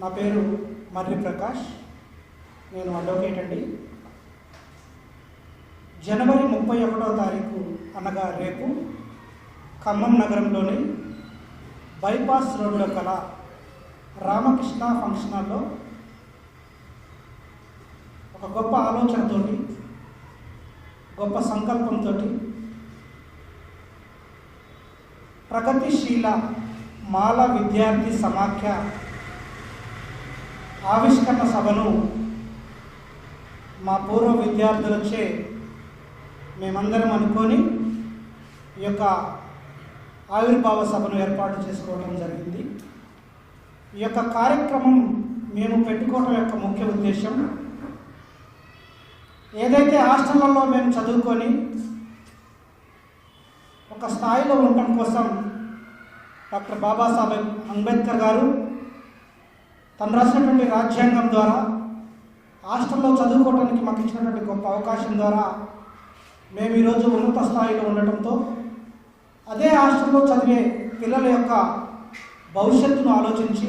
నా మర్రి ప్రకాష్. నేను అడ్వకేట్ అండి. జనవరి ముప్పై ఒకటో తారీఖు అనగా రేపు ఖమ్మం నగరంలోని బైపాస్ రోడ్లో కల రామకృష్ణ ఫంక్షన్ హాల్లో ఒక గొప్ప ఆలోచనతోటి గొప్ప సంకల్పంతో ప్రగతిశీల మాల విద్యార్థి సమాఖ్య ఆవిష్కరణ సభను మా పూర్వ విద్యార్థులచే మేమందరం అనుకొని ఈ యొక్క ఆవిర్భావ సభను ఏర్పాటు చేసుకోవడం జరిగింది. ఈ యొక్క కార్యక్రమం మేము పెట్టుకోవడం యొక్క ముఖ్య ఉద్దేశం ఏదైతే హాస్టళ్ళలో మేము చదువుకొని ఒక స్థాయిలో ఉండటం కోసం డాక్టర్ బాబాసాహెబ్ అంబేద్కర్ గారు తను రాసినటువంటి రాజ్యాంగం ద్వారా హాస్టల్లో చదువుకోవడానికి మాకు ఇచ్చినటువంటి గొప్ప అవకాశం ద్వారా మేము ఈరోజు ఉన్నత స్థాయిలో ఉండటంతో అదే హాస్టల్లో చదివే పిల్లల యొక్క భవిష్యత్తును ఆలోచించి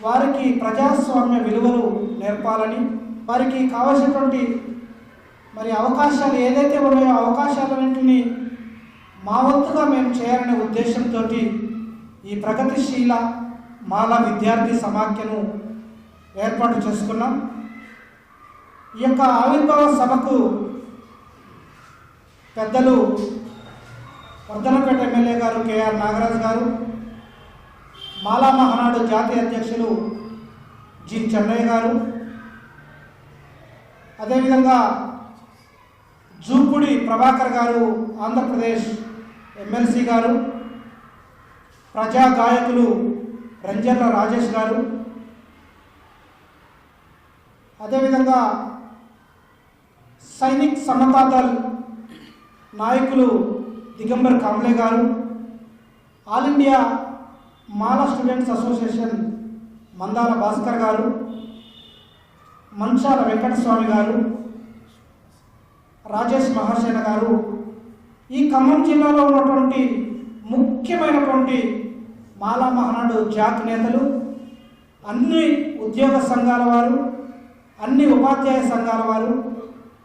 వారికి ప్రజాస్వామ్య విలువలు నేర్పాలని వారికి కావలసినటువంటి మరి అవకాశాలు ఏదైతే ఉన్నాయో అవకాశాలన్నింటినీ మా వంతుగా మేము చేయాలనే ఉద్దేశంతో ఈ ప్రగతిశీల మాల విద్యార్థి సమాఖ్యను ఏర్పాటు చేసుకున్నాం. ఈ యొక్క ఆవిర్భావ సభకు పెద్దలు వర్ధనపేట ఎమ్మెల్యే గారు కేఆర్ నాగరాజు గారు మాలా మహానాడు జాతీయ అధ్యక్షులు జి చెన్నయ్య గారు అదేవిధంగా జూపుడి ప్రభాకర్ గారు ఆంధ్రప్రదేశ్ ఎమ్మెల్సీ గారు ప్రజా గాయకులు రంజర్ల రాజేష్ గారు. అదేవిధంగా సైనిక్ సమతాదల్ నాయకులు Digambar Kamble garu. All India Mala students association Mandala Bhaskar garu. Manchala Venkataswamy గారు. రాజేష్ మహాసేన గారు. ఈ ఖమ్మం జిల్లాలో ఉన్నటువంటి ముఖ్యమైనటువంటి మాలా మహనాడు జాక్ నేతలు అన్ని ఉద్యోగ సంఘాల వారు అన్ని ఉపాధ్యాయ సంఘాల వారు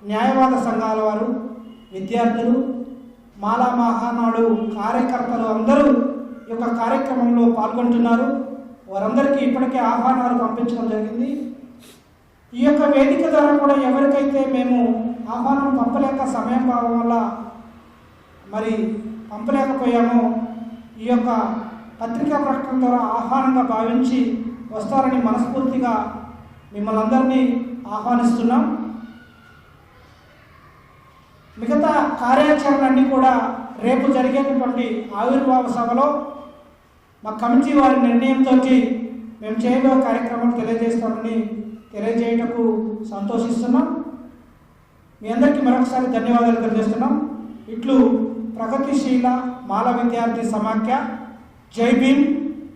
న్యాయవాద సంఘాల వారు విద్యార్థులు మాలా మహానాడు కార్యకర్తలు అందరూ ఈ యొక్క కార్యక్రమంలో పాల్గొంటున్నారు. వారందరికీ ఇప్పటికే ఆహ్వానాలు పంపించడం జరిగింది. ఈ యొక్క వేదిక ద్వారా కూడా ఎవరికైతే మేము ఆహ్వానం పంపలేక సమయం భావం వల్ల మరి పంపలేకపోయామో ఈ యొక్క పత్రికా ప్రకటన ద్వారా ఆహ్వానంగా భావించి వస్తారని మనస్ఫూర్తిగా మిమ్మల్ని అందరినీ ఆహ్వానిస్తున్నాం. మిగతా కార్యాచరణ అన్నీ కూడా రేపు జరిగేటటువంటి ఆవిర్భావ సభలో మా కమిటీ వారి నిర్ణయంతో మేము చేయబోయే కార్యక్రమం తెలియజేస్తామని తెలియజేయటకు సంతోషిస్తున్నాం. మీ అందరికీ మరొకసారి ధన్యవాదాలు తెలియజేస్తున్నాం. ఇట్లు ప్రగతిశీల మాల విద్యార్థి సమాఖ్య జై భీమ్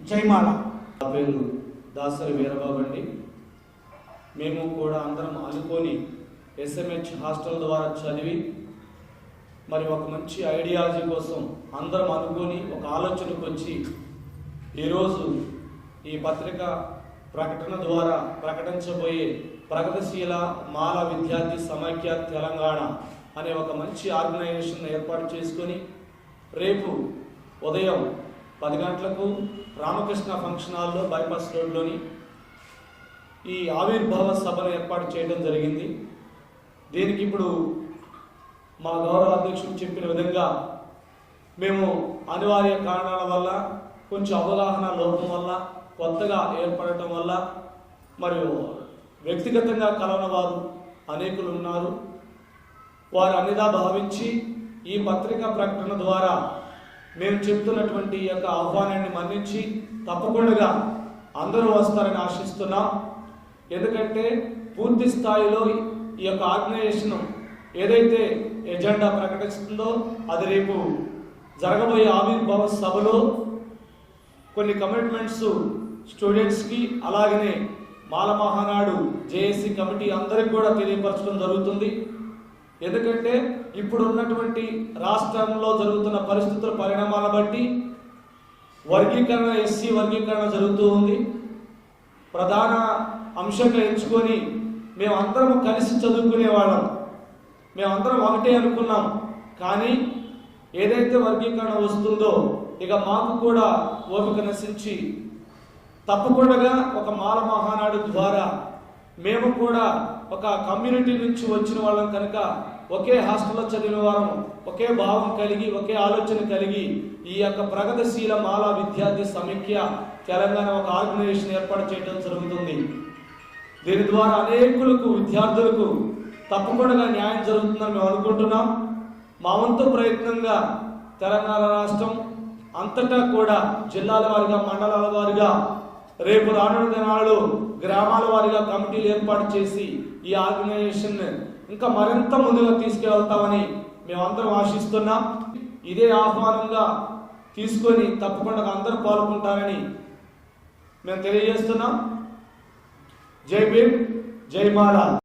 జయమాల నా పేరు దాసరి వీరబాబు అండి. మేము కూడా అందరం అనుకొని ఎస్ఎంహెచ్ హాస్టల్ ద్వారా చదివి మరి ఒక మంచి ఐడియాలజీ కోసం అందరం అనుకొని ఒక ఆలోచనకు వచ్చి ఈరోజు ఈ పత్రిక ప్రకటన ద్వారా ప్రకటించబోయే ప్రగతిశీల మాల విద్యార్థి సమాఖ్య తెలంగాణ అనే ఒక మంచి ఆర్గనైజేషన్ ఏర్పాటు చేసుకొని రేపు ఉదయం పది గంటలకు రామకృష్ణ ఫంక్షన్ హాల్లో బైపాస్ రోడ్లోని ఈ ఆవిర్భావ సభను ఏర్పాటు చేయడం జరిగింది. దీనికి ఇప్పుడు మా గౌరవ అధ్యక్షుడు చెప్పిన విధంగా మేము అనివార్య కారణాల వల్ల కొంచెం అవగాహన లోపం వల్ల కొత్తగా ఏర్పడటం వల్ల మరియు వ్యక్తిగతంగా కలవని వారు అనేకులు ఉన్నారు. వారు అన్నిదా భావించి ఈ పత్రికా ప్రకటన ద్వారా మేము చెప్తున్నటువంటి ఈ యొక్క ఆహ్వానాన్ని మన్నించి తప్పకుండా అందరూ వస్తారని ఆశిస్తున్నాం. ఎందుకంటే పూర్తి స్థాయిలో ఈ యొక్క ఆర్గనైజేషన్ ఏదైతే ఎజెండా ప్రకటిస్తుందో అది రేపు జరగబోయే ఆవిర్భావ సభలో కొన్ని కమిట్మెంట్స్ స్టూడెంట్స్కి అలాగనే మాల మహానాడు జేఏసీ కమిటీ అందరికి కూడా తెలియపరచడం జరుగుతుంది. ఎందుకంటే ఇప్పుడు ఉన్నటువంటి రాష్ట్రంలో జరుగుతున్న పరిస్థితుల పరిణామాలను బట్టి వర్గీకరణ ఎస్సీ వర్గీకరణ జరుగుతూ ఉంది. ప్రధాన అంశంగా ఎంచుకొని మేమందరం కలిసి చదువుకునే వాళ్ళం. మేమందరం ఒకటే అనుకున్నాం. కానీ ఏదైతే వర్గీకరణ వస్తుందో ఇక మాకు కూడా ఓపిక నశించి తప్పకుండా ఒక మాల మహానాడు ద్వారా మేము కూడా ఒక కమ్యూనిటీ నుంచి వచ్చిన వాళ్ళం కనుక ఒకే హాస్టల్లో చదివిన వారం ఒకే భావం కలిగి ఒకే ఆలోచన కలిగి ఈ యొక్క ప్రగతిశీల మాల విద్యార్థి సమైక్య తెలంగాణ ఒక ఆర్గనైజేషన్ ఏర్పాటు చేయడం జరుగుతుంది. దీని ద్వారా అనేకులకు విద్యార్థులకు తప్పకుండా న్యాయం జరుగుతుందని మేము అనుకుంటున్నాం. మా వంతు ప్రయత్నంగా తెలంగాణ రాష్ట్రం అంతటా కూడా జిల్లాల వారిగా మండలాల వారిగా రేపు రానున్న దినాల్లో గ్రామాల వారిగా కమిటీలు ఏర్పాటు చేసి ఈ ఆర్గనైజేషన్ ఇంకా మరింత ముందుగా తీసుకెళ్తామని మేమందరం ఆశిస్తున్నాం. ఇదే ఆహ్వానంగా తీసుకొని తప్పకుండా అందరూ పాల్గొంటారని మేము తెలియజేస్తున్నాం. జై భీమ్ జై మాలా